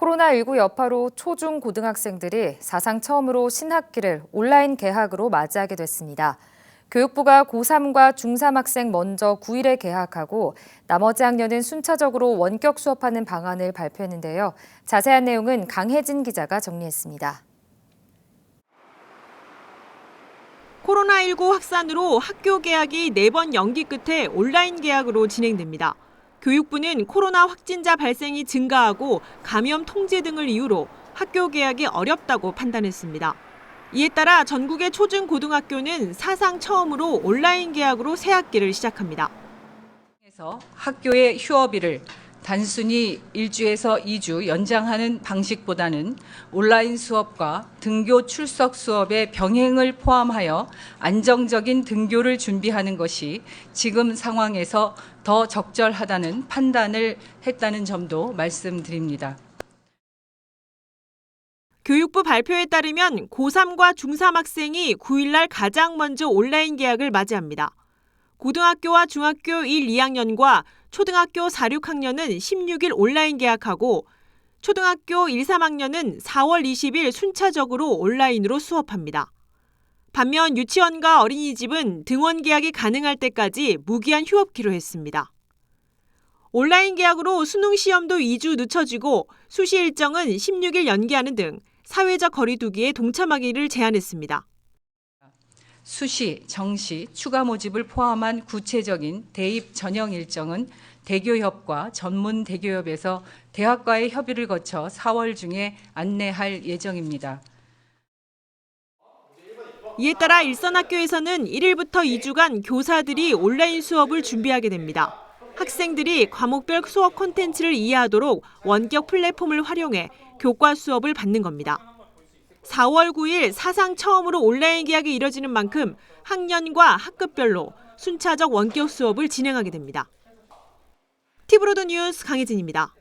코로나19 여파로 초중 고등학생들이 사상 처음으로 신학기를 온라인 개학으로 맞이하게 됐습니다. 교육부가 고3과 중3 학생 먼저 9일에 개학하고 나머지 학년은 순차적으로 원격 수업하는 방안을 발표했는데요. 자세한 내용은 강혜진 기자가 정리했습니다. 코로나19 확산으로 학교 개학이 4번 연기 끝에 온라인 개학으로 진행됩니다. 교육부는 코로나 확진자 발생이 증가하고 감염 통제 등을 이유로 학교 개학이 어렵다고 판단했습니다. 이에 따라 전국의 초중 고등학교는 사상 처음으로 온라인 개학으로 새 학기를 시작합니다. 학교의 휴업일을 단순히 1주에서 2주 연장하는 방식보다는 온라인 수업과 등교 출석 수업의 병행을 포함하여 안정적인 등교를 준비하는 것이 지금 상황에서 더 적절하다는 판단을 했다는 점도 말씀드립니다. 교육부 발표에 따르면 고3과 중3 학생이 9일날 가장 먼저 온라인 개학을 맞이합니다. 고등학교와 중학교 1, 2학년과 초등학교 4, 6학년은 16일 온라인 개학하고 초등학교 1, 3학년은 4월 20일 순차적으로 온라인으로 수업합니다. 반면 유치원과 어린이집은 등원 개학이 가능할 때까지 무기한 휴업기로 했습니다. 온라인 개학으로 수능 시험도 2주 늦춰지고 수시 일정은 16일 연기하는 등 사회적 거리두기에 동참하기를 제안했습니다. 수시, 정시, 추가 모집을 포함한 구체적인 대입 전형 일정은 대교협과 전문 대교협에서 대학과의 협의를 거쳐 4월 중에 안내할 예정입니다. 이에 따라 일선학교에서는 1일부터 2주간 교사들이 온라인 수업을 준비하게 됩니다. 학생들이 과목별 수업 콘텐츠를 이해하도록 원격 플랫폼을 활용해 교과 수업을 받는 겁니다. 4월 9일 사상 처음으로 온라인 개학이 이뤄지는 만큼 학년과 학급별로 순차적 원격 수업을 진행하게 됩니다. 티브로드 뉴스 강혜진입니다.